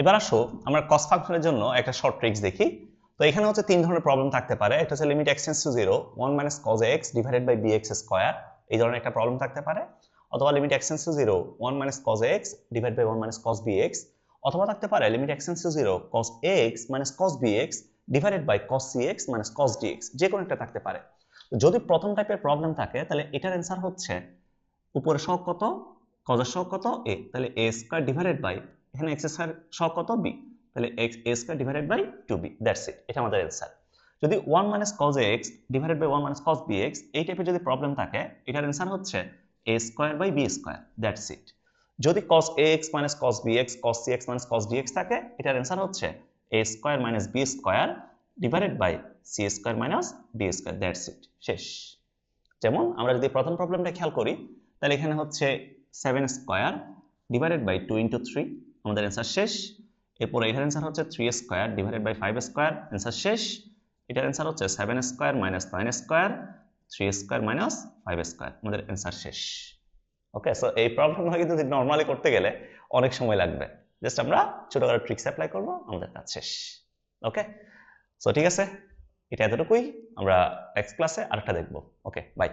এবার আসো, আমরা কস ফাংশনের জন্য একটা শর্ট ট্রিক্স দেখি। তো এখানে হচ্ছে তিন ধরনের প্রবলেম থাকতে পারে। একটা হচ্ছে limit x tends to zero one minus cos x divided by b x square এই ধরনের একটা প্রবলেম থাকতে পারে। অথবা limit x tends to zero one minus cos x divide by one minus cos b x অথবা থাকতে পারে limit x tends to zero cos x minus cos b x divided by cos c x minus cos d x যে কোনো একটা থাকতে পারে। যদি প্রথম টাইপের প্রবলেম থাকে, তাহলে এটার অ্যান্সার হচ্ছে উপরে সহগ কত কজের সহগ কত? এ তাহলে এ স্কোয়ার ডিভাইডেড বাই এখানে এক্স স্কোয়ার সহগ কত? বি তাহলে x a square divided by two b that's it এটা আমাদের অ্যান্সার যদি one minus cos x divided by one minus cos b x এই টাইপের যদি প্রবলেম থাকে, এটার অ্যান্সার হচ্ছে a square by b square that's it যদি cos a x minus cos b x cos c x minus cos d x থাকে, এটার answer হচ্ছে a square minus b square divided by c square minus b square that's it শেষ। যেমন আমরা যদি প্রথম প্রবলেমটা খেয়াল করি, তাহলে এখানে হচ্ছে seven square divided by two into three আমাদের অ্যান্সার শেষ। এরপর এটার অ্যান্সার হচ্ছে three square divided by five square answer শেষ। এটার অ্যান্সার হচ্ছে seven square minus nine square three square minus five square আমাদের অ্যান্সার শেষ। ওকে সো এই প্রবলেমটা কিন্তু নর্মালি করতে গেলে অনেক সময় লাগবে। জাস্ট আমরা ছোটখাটো ট্রিক্স অ্যাপ্লাই করব, আমাদের কাজ শেষ। ওকে সো ঠিক আছে, এটা এতটুকুই। আমরা নেক্সট ক্লাসে আরেকটা দেখব। Okay bye